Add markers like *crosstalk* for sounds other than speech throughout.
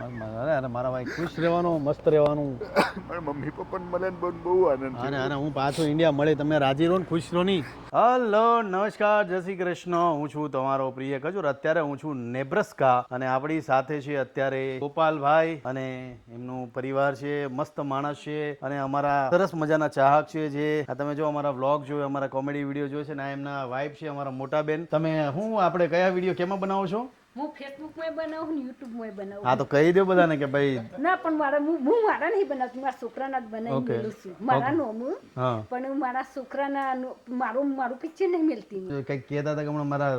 અરે અરે મારા ભાઈ ખુશ રહેવાનું મસ્ત રહેવાનું. મારા મમ્મી પપ્પાને મળે ને બહુ બહુ આનંદ અને થયો. અને હું પાછો ઇન્ડિયા મળે તમે રાજી રહો ને ખુશ રહો નહીં. હલો નમસ્કાર જય શ્રી કૃષ્ણ. હું છું તમારો પ્રિય કજુર અત્યારે હું છું નેબ્રસ્કા અને આપણી સાથે છે અત્યારે ગોપાલભાઈ અને એમનું પરિવાર છે મસ્ત માણસ છે અને અમારા સરસ મજાના ચાહક છે જે આ તમે જો અમારા વ્લોગ જોયો અમારા કોમેડી વીડિયો જોયો છે ને આ એમના વાઇફ છે અમારા મોટા બેન. તમે હું આપણે કયા વીડિયો કેમાં બનાવો છો? હું ફેસબુકમાં બનાવું ને યુટ્યુબમાં બનાવું. હા તો કહી દો બધાને કે ભાઈ ના પણ મારા હું હું મારા નહીં બનાવતી મારા છોકરાના જ બનાવી મેલું છું. મારા નોમું હા પણ હું મારા છોકરાના મારું મારું પિક્ચર નહીં મેલતી કઈ કહેતા હતા કે હમણાં મારા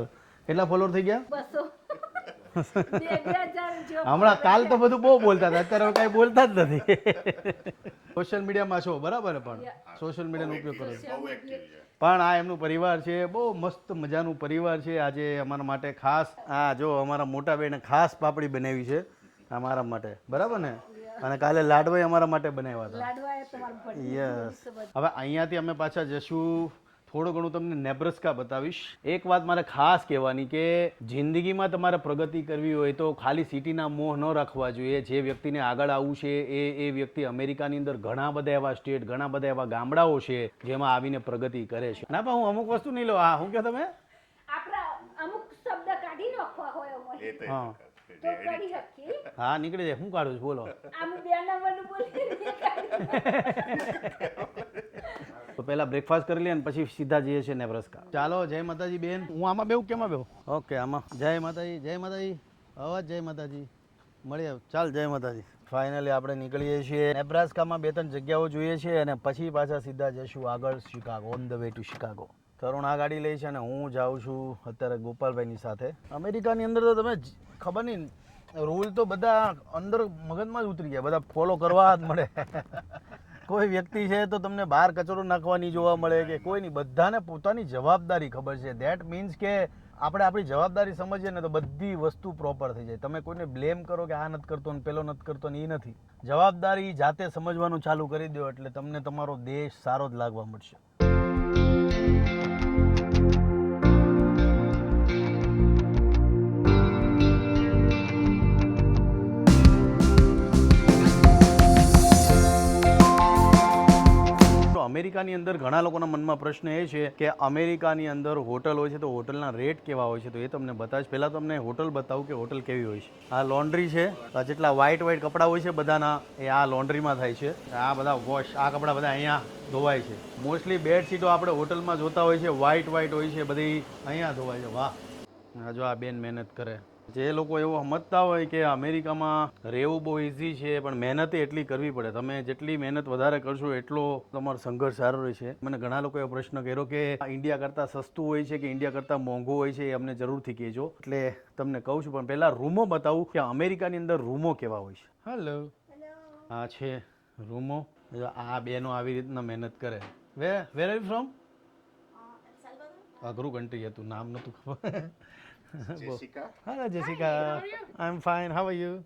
કેટલા ફોલોઅર થઈ ગયા? બસો. હમણાં કાલ તો બધું બહુ બોલતા હતા અત્યારે કઈ કાંઈ બોલતા જ નથી. સોશિયલ મીડિયામાં છો બરાબર પણ? સોશિયલ મીડિયાનો ઉપયોગ કરો છો. પણ આ એમનું પરિવાર છે બહુ મસ્ત મજાનું પરિવાર છે આજે અમારા માટે ખાસ આ જો અમારા મોટા બેને ખાસ પાપડી બનાવી છે અમારા માટે બરાબર ને? અને કાલે લાડવાઈ અમારા માટે બનાવ્યા હતા. યસ હવે અહીંયાથી અમે પાછા જશું થોડું ઘણું તમને નેબ્રસ્કા બતાવીશ. એક વાત મારે ખાસ કહેવાની કે જિંદગીમાં તમારે પ્રગતિ કરવી હોય તો ખાલી સિટીના મોહ ન રાખવા જોઈએ. જે વ્યક્તિને આગળ આવવું છે એ એ વ્યક્તિ અમેરિકાની અંદર ઘણા બધા એવા સ્ટેટ ઘણા બધા એવા ગામડાઓ છે જેમાં આવીને પ્રગતિ કરે છે. ના પણ હું અમુક વસ્તુ નહીં લો. હા શું કહો તમે? અમુક શબ્દ કાઢી નાખવા હોય અમારે. હા. હા નીકળી જાય. હું કાઢું છું બોલો. આમ બે નંબરનું બોલી *laughs* તો પહેલા બ્રેકફાસ્ટ કરી લઈએ અને પછી સીધા જઈએ છીએ નેબ્રસ્કા. ચાલો જય માતાજી બેન. હું આમાં બેવું કેમાં બેવું ઓકે આમાં. જય માતાજી જય માતાજી. અવાજ જય માતાજી. મળીએ ચાલ જય માતાજી. ફાઇનલી આપણે નીકળીએ છીએ. નેબ્રાસ્કામાં બે ત્રણ જગ્યાઓ જોઈએ છીએ અને પછી પાછા સીધા જઈશું આગળ Chicago on the way to Chicago. Tarun આ ગાડી લે છે અને હું જાઉં છું અત્યારે ગોપાલભાઈની સાથે. અમેરિકાની અંદર તો તમે ખબર નહીં રૂલ તો બધા અંદર મગજમાં જ ઉતરી ગયા. બધા ફોલો કરવા જ મળે. કોઈ વ્યક્તિ છે તો તમને બહાર કચરો નાખવાની જોવા મળે કે કોઈ નહીં બધાને પોતાની જવાબદારી ખબર છે. ધેટ મીન્સ કે આપણે આપણી જવાબદારી સમજીએ ને તો બધી વસ્તુ પ્રોપર થઈ જાય. તમે કોઈને બ્લેમ કરો કે આ નથી કરતો ને પેલો નથી કરતો ને એ નથી. જવાબદારી જાતે સમજવાનું ચાલુ કરી દો એટલે તમને તમારો દેશ સારો જ લાગવા મળશે. અમેરિકાની અંદર ઘણા લોકોના મનમાં પ્રશ્ન એ છે કે અમેરિકાની અંદર હોટલ હોય છે તો હોટલના રેટ કેવા હોય છે તો એ તમને બતાવીશ. પહેલાં તમને હોટલ બતાવું કે હોટલ કેવી હોય છે. આ લોન્ડ્રી છે જેટલા વ્હાઇટ વ્હાઇટ કપડાં હોય છે બધાના, એ આ લોન્ડ્રીમાં થાય છે. આ બધા વોશ આ કપડાં બધા અહીંયા ધોવાય છે. મોસ્ટલી બેડશીટો આપણે હોટલમાં જોતા હોય છે વ્હાઇટ વ્હાઇટ હોય છે, બધી અહીંયા ધોવાય છે. વાહ! જો આ બેન મહેનત કરે. જે લોકો એવું સમજતા હોય કે અમેરિકામાં રહેવું બહુ ઇઝી છે પણ મહેનત એટલી કરવી પડે. તમે જેટલી મહેનત વધારે કરશો એટલો તમારો સંઘર્ષ સારો રહેશે. મને ઘણા લોકોએ પ્રશ્ન કર્યો કે આ ઇન્ડિયા કરતાં સસ્તું હોય છે કે ઇન્ડિયા કરતાં મોંઘું હોય છે એ અમને જરૂરથી કહેજો. એટલે તમને કહું છું પણ પહેલાં રૂમો બતાવું કે અમેરિકાની અંદર રૂમો કેવા હોય છે. હલો આ છે રૂમો. આ બેનો આવી રીતના મહેનત કરે. We where are you from અઘરું કન્ટ્રી હતું નામ નહોતું ખબર. *laughs* Jessica. Hello Jessica. I am fine how are you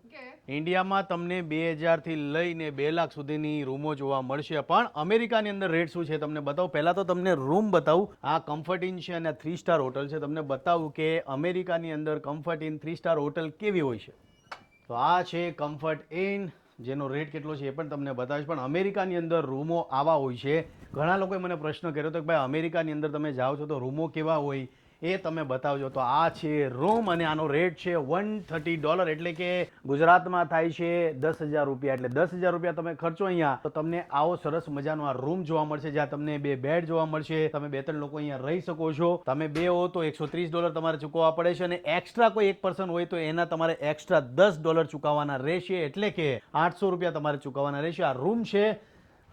ઇન્ડિયામાં તમને બે હજારથી લઈને બે લાખ સુધીની રૂમો જોવા મળશે. પણ અમેરિકાની અંદર રેટ શું છે તમને બતાવું? પહેલાં તો તમને રૂમ બતાવું. આ કમ્ફર્ટ ઇન છે અને થ્રી સ્ટાર હોટલ છે. તમને બતાવું કે અમેરિકાની અંદર Comfort Inn three star hotel કેવી હોય છે. તો આ છે કમ્ફર્ટ ઇન જેનો રેટ કેટલો છે એ પણ તમને બતાવીશ. પણ અમેરિકાની અંદર રૂમો આવા હોય છે. ઘણા લોકોએ મને પ્રશ્ન કર્યો હતો કે ભાઈ અમેરિકાની અંદર તમે જાઓ છો તો રૂમો કેવા હોય? એ તમે બતાવજો. તો આ છે રૂમ અને આનો રેટ છે વન થર્ટી ડોલર એટલે કે ગુજરાતમાં થાય છે દસ હજાર રૂપિયા. એટલે દસ હજાર રૂપિયા તમે ખર્ચો અહીંયા. તો તમને આવો સરસ મજાનો આ રૂમ જોવા મળશે, જ્યાં તમને બે બેડ જોવા મળશે. તમે બે ત્રણ લોકો અહીંયા રહી શકો છો. તમે બે હો તો એકસો ત્રીસ ડોલર તમારે ચૂકવવા પડે છે અને એક્સ્ટ્રા કોઈ એક પર્સન હોય તો એના તમારે એક્સ્ટ્રા દસ ડોલર ચૂકવવાના રહેશે. એટલે કે આઠસો રૂપિયા તમારે ચૂકવવાના રહેશે. આ રૂમ છે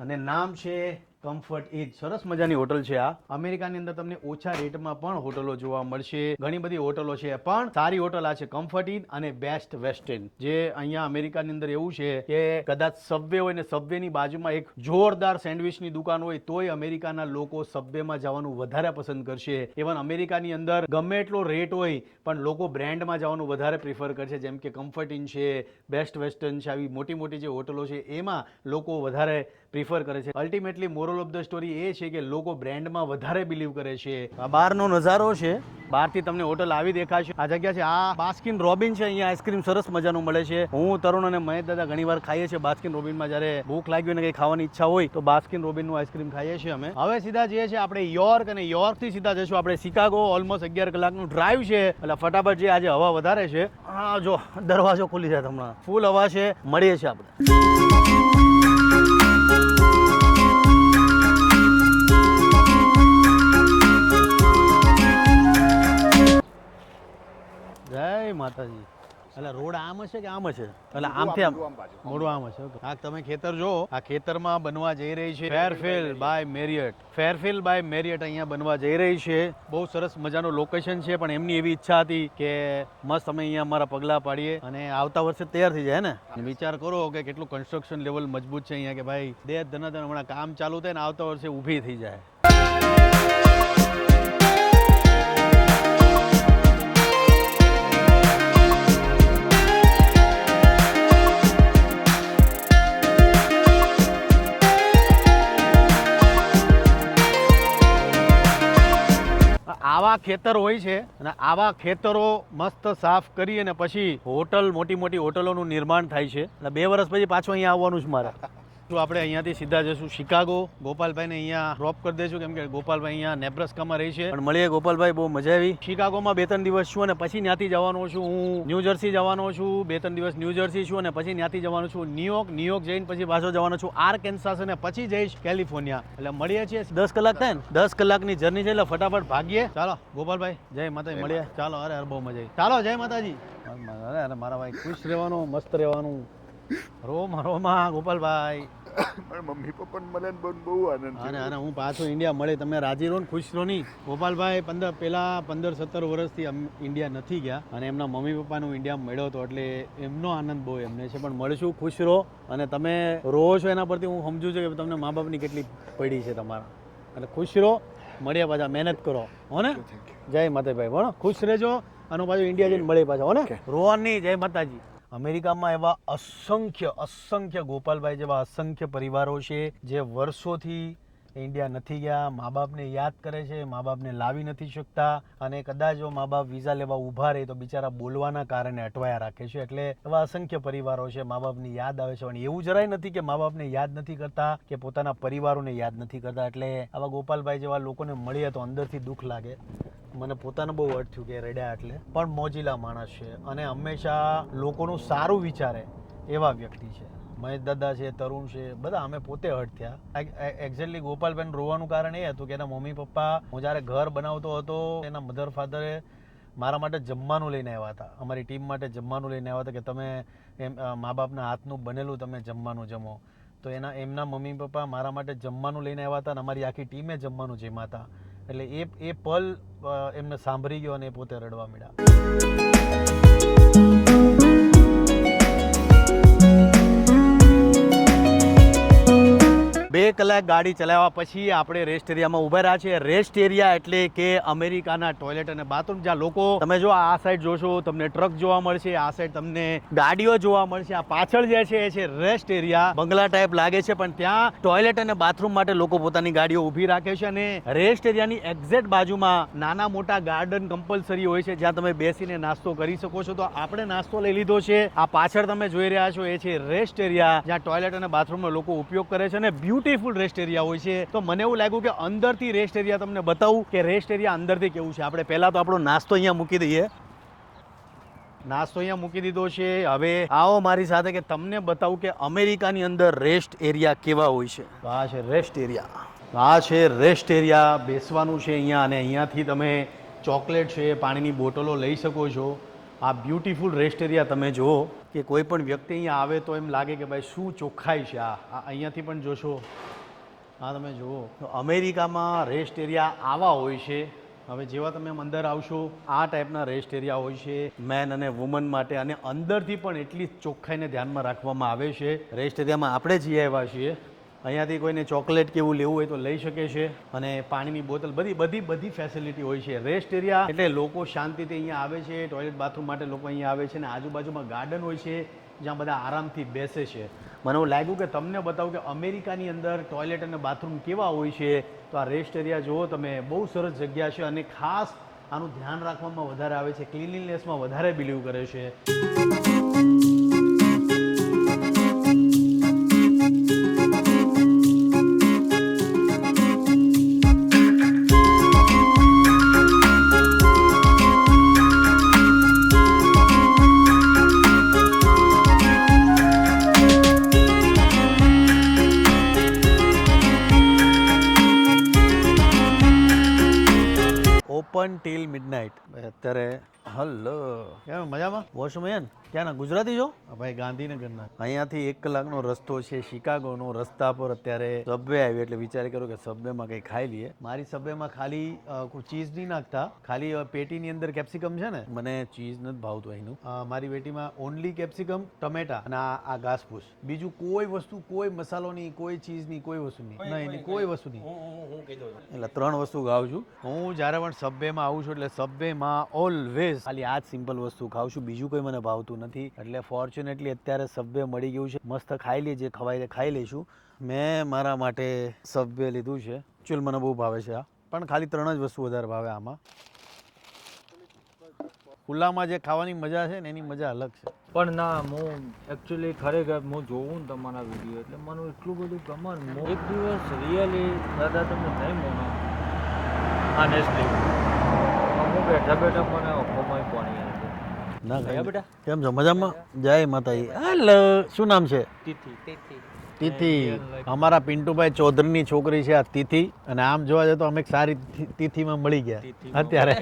અને નામ છે કમ્ફર્ટ ઇજ સરસ મજાની હોટલ છે આ. અમેરિકાની અંદર તમને ઓછા રેટમાં પણ હોટલો જોવા મળશે. ઘણી બધી હોટલો છે, પણ સારી હોટલ આ છે કમ્ફર્ટ ઇન અને બેસ્ટ વેસ્ટર્ન જે અહીંયા અમેરિકાની અંદર એવું છે કે કદાચ સબવે હોય ને સબવેની બાજુમાં એક જોરદાર સેન્ડવિચની દુકાન હોય, તોય અમેરિકાના લોકો સબવેમાં જવાનું વધારે પસંદ કરશે. ઇવન અમેરિકાની અંદર ગમે એટલો રેટ હોય, પણ લોકો બ્રાન્ડમાં જવાનું વધારે પ્રિફર કરશે. જેમ કે કમ્ફર્ટ ઇન છે બેસ્ટ વેસ્ટર્ન છે, આવી મોટી મોટી જે હોટલો છે, એમાં લોકો વધારે પ્રિફર કરે છે. Ultimately moral of the story એ છે કે લોકો બ્રેન્ડમાં વધારે બિલીવ કરે છે. આ બહારનો નજારો છે. બહારથી તમને હોટલ આવી દેખાશે. આ જગ્યા છે. આ બાસ્કિન રોબિન છે. અહીંયા આઈસ્ક્રીમ સરસ મજાનું મળે છે. હું, તરુણ અને મહેશ દાદા ઘણી વાર ખાઈએ છીએ બાસ્કિન રોબિનમાં. જ્યારે ભૂખ લાગી ને કંઈ ખાવાની ઈચ્છા હોય, તો બાસ્કિન રોબિનનું આઈસ્ક્રીમ ખાઈએ છીએ અમે. હવે સીધા જઈએ છીએ આપણે યોર્ક અને યોર્કથી સીધા જઈશું. આપણે શિકાગો ઓલમોસ્ટ અગિયાર કલાકનું ડ્રાઈવ છે. એટલે ફટાફટ જે આજે હવા વધારે છે. હા જો, દરવાજો ખુલી જાય હમણાં. ફૂલ હવા છે. મળીએ છીએ આપણે. જય માતાજી. એટલે રોડ આમ હશે કે આમ હશે? એટલે આમથી આમ. મોડું આમ હશે. આ તમે ખેતર જો આ ખેતરમાં બનવા જઈ રહી છે Fairfield by Marriott Fairfield by Marriott અહીંયા બનવા જઈ રહી છે. બહુ સરસ મજાનું લોકેશન છે પણ એમની એવી ઈચ્છા હતી કે મસ્ત અમે અહીંયા અમારા પગલાં પાડીએ અને આવતા વર્ષે તૈયાર થઈ જાય ને? વિચાર કરો કે કેટલું કન્સ્ટ્રક્શન લેવલ મજબૂત છે અહીંયા કે ભાઈ દેહ ધનાધન હમણાં કામ ચાલુ થાય ને આવતા વર્ષે ઊભી થઈ જાય. આવા ખેતર હોય છે અને આવા ખેતરો મસ્ત સાફ કરી અને પછી હોટલ મોટી મોટી હોટલોનું નિર્માણ થાય છે. એટલે બે વર્ષ પછી પાછું અહીંયા આવવાનું છે મારે. તો આપણે અહીંયાથી સીધા જઈશું શિકાગો. ગોપાલભાઈને અહીંયા ડ્રોપ કરી દઈશું કેમ કે ગોપાલભાઈ અહીંયા નેબ્રસ્કામાં રહી છે. પણ મળીએ ગોપાલભાઈ બહુ મજા આવી. શિકાગોમાં બે ત્રણ દિવસ છું અને પછી ત્યાંથી જવાનો છું હું. ન્યૂ જર્સી જવાનો છું બે ત્રણ દિવસ ન્યૂ જર્સી છું અને પછી ત્યાંથી જવાનો છું ન્યુયોર્ક ન્યુયોર્ક જઈને પછી પાછો જવાનો છું આર કેન્સાસ અને પછી જઈશ કેલિફોર્નિયા. એટલે મળીએ છીએ દસ કલાક થાય ને? દસ કલાકની જર્ની છે એટલે ફટાફટ ભાગીએ. ચાલો ગોપાલભાઈ જય માતાજી મળીએ. ચાલો અરે અરે બહુ મજા આવી. ચાલો જય માતાજી. અરે અરે મારા ભાઈ ખુશ રહેવાનું મસ્ત રહેવાનું. રોમા રોમા ગોપાલભાઈ. મારા મમ્મી પપ્પાને મળે ને બહુ બહુ આનંદ અને થયો. અને હું પાછો ઇન્ડિયા મળે. તમે રાજી રહો ને ખુશ રહો નહીં. ગોપાલભાઈ પંદર પહેલા પંદર સત્તર વર્ષથી ઇન્ડિયા નથી ગયા અને એમના મમ્મી પપ્પાનું ઇન્ડિયા મળ્યો હતો એટલે એમનો આનંદ બહુ એમને છે. પણ મળશું ખુશ રહો અને તમે રહો છો એના પરથી હું સમજુ છું કે તમને મા બાપની કેટલી પડી છે તમારા. એટલે ખુશ રહો મળ્યા પાછા મહેનત કરો. હો ને? જય માતાભાઈ બોલો ખુશ રહેજો. અને પાછું ઇન્ડિયા જઈને મળે પાછા. હો ને? નહીં જય માતાજી. અમેરિકામાં એવા અસંખ્ય અસંખ્ય ગોપાલભાઈ જેવા અસંખ્ય પરિવારો છે જે વર્ષોથી ઇન્ડિયા નથી ગયા મા બાપને યાદ કરે છે મા બાપને લાવી નથી શકતા અને કદાચ જો મા બાપ વિઝા લેવા ઊભા રહે તો બિચારા બોલવાના કારણે અટવાયા રાખે છે. એટલે એવા અસંખ્ય પરિવારો છે મા બાપની યાદ આવે છે. અને એવું જરાય નથી કે મા બાપને યાદ નથી કરતા, કે પોતાના પરિવારોને યાદ નથી કરતા. એટલે આવા ગોપાલભાઈ જેવા લોકોને મળીએ તો અંદરથી દુઃખ લાગે. મને પોતાને બહુ હર્ટ થયું કે રડ્યા એટલે. પણ મોજીલા માણસ છે અને હંમેશા લોકોનું સારું વિચારે એવા વ્યક્તિ છે. મહેશ દાદા છે, તરુણ છે, બધા અમે પોતે હર્ટ થયા. એક્ઝેક્ટલી ગોપાલબેન રોવાનું કારણ એ હતું કે એના મમ્મી પપ્પા હું જ્યારે ઘર બનાવતો હતો એના મધર ફાધરે મારા માટે જમવાનું લઈને આવ્યા હતા. અમારી ટીમ માટે જમવાનું લઈને આવ્યા હતા કે તમે એમ મા બાપના હાથનું બનેલું તમે જમવાનું જમો. તો એના, એમના મમ્મી પપ્પા મારા માટે જમવાનું લઈને આવ્યા હતા અને અમારી આખી ટીમે જમવાનું જમ્યા હતા એટલે એ એ પલ એમને સાંભળી ગયો અને પોતે રડવા મળ્યા બે કલાક ગાડી ચલાવ્યા પછી આપણે રેસ્ટ એરિયામાં ઊભા રહ્યા છીએ. રેસ્ટ એરિયા એટલે કે અમેરિકાના ટોયલેટ અને બાથરૂમ જ્યાં લોકો, તમે જો આ સાઈડ જોશો, તમને ટ્રક જોવા મળશે, આ સાઈડ તમને ગાડીઓ જોવા મળશે. આ પાછળ જે છે, એ છે રેસ્ટ એરિયા બંગલા ટાઈપ લાગે છે, પણ ત્યાં ટોયલેટ અને બાથરૂમ માટે લોકો પોતાની ગાડીઓ ઊભી રાખે છે અને રેસ્ટ એરિયાની એક્ઝેક્ટ બાજુમાં નાના મોટા ગાર્ડન કમ્પલસરી હોય છે, જ્યાં તમે બેસીને નાસ્તો કરી શકો છો. તો આપણે નાસ્તો લઈ લીધો છે. આ પાછળ તમે જોઈ રહ્યા છો, એ છે રેસ્ટ એરિયા જ્યાં ટોયલેટ અને બાથરૂમનો લોકો ઉપયોગ કરે છે અને બ્યુટીફુલ રેસ્ટ એરિયા હોય છે. તો મને એવું લાગ્યું કે અંદરથી રેસ્ટ એરિયા તમને બતાવું કે રેસ્ટ એરિયા અંદરથી કેવું છે. આપણે પહેલાં તો આપણો નાસ્તો અહીંયા મૂકી દઈએ. નાસ્તો અહીંયા મૂકી દીધો છે. હવે આવો મારી સાથે કે તમને બતાવું કે અમેરિકાની અંદર રેસ્ટ એરિયા કેવા હોય છે. આ છે રેસ્ટ એરિયા. આ છે રેસ્ટ એરિયા. બેસવાનું છે અહીંયા અને અહીંયાથી તમે ચોકલેટ છે, પાણીની બોટલો લઈ શકો છો. આ બ્યુટીફુલ રેસ્ટ એરિયા તમે જુઓ કે કોઈ પણ વ્યક્તિ અહીંયા આવે તો એમ લાગે કે ભાઈ શું ચોખ્ખાઈ છે. આ અહીંયાથી પણ જોશો. હા તમે જુઓ. તો અમેરિકામાં રેસ્ટ એરિયા આવા હોય છે. હવે જેવા તમે અંદર આવશો, આ ટાઈપના રેસ્ટ એરિયા હોય છે. મેન અને વુમન માટે અને અંદરથી પણ એટલી ચોખ્ખાઈને ધ્યાનમાં રાખવામાં આવે છે. રેસ્ટ એરિયામાં આપણે જઈ આવ્યા છીએ. અહીંયાથી કોઈને ચોકલેટ કે એવું લેવું હોય તો લઈ શકે છે. અને પાણીની બોટલ બધી બધી બધી ફેસિલિટી હોય છે. રેસ્ટ એરિયા એટલે લોકો શાંતિથી અહીંયા આવે છે ટોયલેટ બાથરૂમ માટે લોકો અહીંયા આવે છે અને આજુબાજુમાં ગાર્ડન હોય છે, જ્યાં બધા આરામથી બેસે છે. મને એવું લાગ્યું કે તમને બતાવું કે અમેરિકાની અંદર ટોયલેટ અને બાથરૂમ કેવા હોય છે, તો આ રેસ્ટ એરિયા જુઓ, તમે બહુ સરસ જગ્યા છે અને ખાસ આનું ધ્યાન રાખવામાં વધારે આવે છે. ક્લિનિનેસમાં વધારે બિલીવ કરે છે. હલો. કેમ મજામાં? વોશમેન ક્યાંના? ગુજરાતી છો? ભાઈ ગાંધીનગરના. અહીંયાથી એક કલાકનો રસ્તો છે શિકાગોનો રસ્તા પર અત્યારે સબવે આવી એટલે વિચાર કર્યો કે સબવેમાં કંઈ ખાઈ લઈએ. મારી સબવેમાં ખાલી ચીઝ નહીં નાખતા. ખાલી પેટીની અંદર કેપ્સિકમ છે ને મને ચીઝ નથી ભાવતું અહીંનું. મારી પેટીમાં ઓનલી કેપ્સિકમ ટમેટા અને આ ઘાસફૂસ. બીજું કોઈ વસ્તુ કોઈ મસાલો નહીં કોઈ ચીઝ નહીં કોઈ વસ્તુ નહીં. નહીં નહીં કોઈ વસ્તુ નહીં. એટલે ત્રણ વસ્તુ ખાઉં છું. હું જ્યારે પણ સબવેમાં આવું છું એટલે સબવેમાં ઓલવેઝ ખાલી આ જ સિમ્પલ વસ્તુ ખાઉં છું. બીજું કોઈ મને ભાવતું નથી. એટલે ફોર્ચ્યુનેટલી અત્યારે સભ્ય મળી ગયું છે. મસ્ત ખાઈ લઈએ જે ખવાય ખાઈ લઈશું. મેં મારા માટે સબવે લીધું છે. ચૂલ મને બહુ ભાવે છે આ. પણ ખાલી ત્રણ જ વસ્તુ વધારે ભાવે આમાં. ખુલ્લામાં જે ખાવાની મજા છે ને એની મજા અલગ છે. પણ ના, હું એકચ્યુઅલી ખરેખર હું જોઉં તમારા વીડિયો એટલે મને એટલું બધું ગમે ને એક દિવસ રિયલી દાદા તમે નહીં મોનો આનેસ્ટલી હું બેઠા બેઠા મને અખોમાં પાણી ના ગયા બેટા? કેમ છો? મજામાં? જય માતાજી. હેલો શું નામ છે? તિથિ તિથિ. અમારા પિન્ટુભાઈ ચૌધરીની છોકરી છે આ તિથિ. અને આમ જોવા જઈએ તો અમે સારી તિથિમાં મળી ગયા. અત્યારે. *laughs*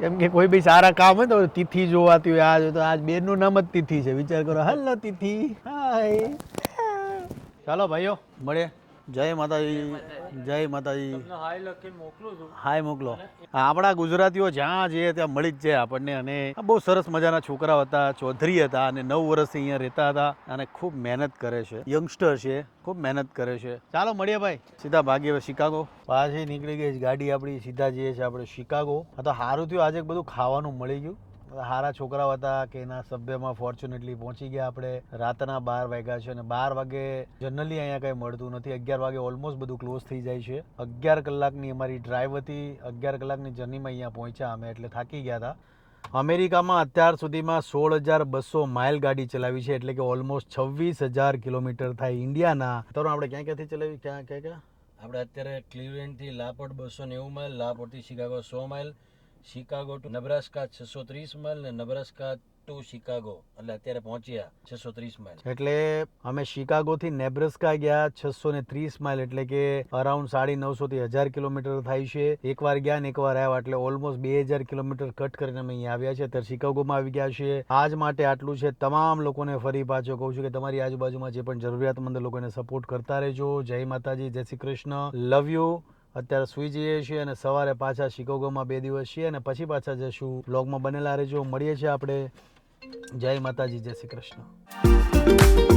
કેમ કે કોઈ બી સારા કામ હોય તો તિથિ જોવાતી હોય. આ તો આજ બેનનું નામ જ તિથિ છે. વિચાર કરો. હેલો તિથિ. હાય ચાલો ભાઈઓ મળીએ. જય માતાજી જય માતાજી. હાય મોકલું છું. આપણા ગુજરાતીઓ જ્યાં જઈએ ત્યાં મળી જ જાય આપણને અને બહુ સરસ મજાના છોકરાઓ હતા ચૌધરી હતા અને નવ વર્ષથી અહીંયા રહેતા હતા અને ખૂબ મહેનત કરે છે. યંગસ્ટર છે ખૂબ મહેનત કરે છે. ચાલો મળીએ ભાઈ. સીધા ભાગીએ શિકાગો. પાછી નીકળી ગઈ ગાડી આપણી સીધા જઈએ છીએ આપણે શિકાગો. આ તો સારું થયું આજે બધું ખાવાનું મળી ગયું. હારા છોકરાઓ હતા કે એના સભ્યમાં ફોર્ચ્યુનેટલી પહોંચી ગયા આપણે. રાતના બાર વાગ્યા છે અને બાર વાગે જનરલી અહીંયા કંઈ મળતું નથી. અગિયાર વાગે ઓલમોસ્ટ બધું ક્લોઝ થઈ જાય છે. અગિયાર કલાકની અમારી ડ્રાઈવ હતી. અગિયાર કલાકની જર્નીમાં અહીંયા પહોંચ્યા અમે એટલે થાકી ગયા હતા. અમેરિકામાં અત્યાર સુધીમાં સોળ હજાર બસો માઇલ ગાડી ચલાવી છે એટલે કે ઓલમોસ્ટ છવ્વીસ હજાર કિલોમીટર થાય ઇન્ડિયાના. તો આપણે ક્યાં ક્યાંથી ચલાવી? ક્યાં ક્યાં ક્યાં? આપણે અત્યારે ક્લિવેન્ડથી લાપોર્ટ બસો નેવું માઇલ લાપોર્ટથી શિકાગો સો માઇલ. શિકાગો ટુ નબ્રાસ્કા છસો ત્રીસ માઇલ ને નબ્રાસ્કા ટુ શિકાગો. એટલે અત્યારે પહોંચ્યા છસો ત્રીસ માઇલ. એટલે અમે શિકાગોથી નેબ્રસ્કા ગયા છસો ને ત્રીસ માઇલ, એટલે કે અરાઉન્ડ સાડી નવસો થી હજાર કિલોમીટર થાય છે. એકવાર ગયા ને એકવાર આવ્યા, એટલે ઓલમોસ્ટ બે હજાર કિલોમીટર કટ કરીને અમે અહીંયા આવ્યા છે અત્યારે શિકાગોમાં આવી ગયા છે આજ માટે આટલું છે. તમામ લોકોને ફરી પાછો કહું છું કે તમારી આજુબાજુમાં જે પણ જરૂરિયાતમંદ લોકોને સપોર્ટ કરતા રહેજો. જય માતાજી, જય શ્રી કૃષ્ણ. લવ યુ અત્યારે સુઈ જઈએ છીએ અને સવારે પાછા શિકાગોમાં બે દિવસ છીએ અને પછી પાછા જશું. બ્લોગમાં બનેલા રહેજો. મળીએ છીએ આપણે. જય માતાજી. જય શ્રી કૃષ્ણ.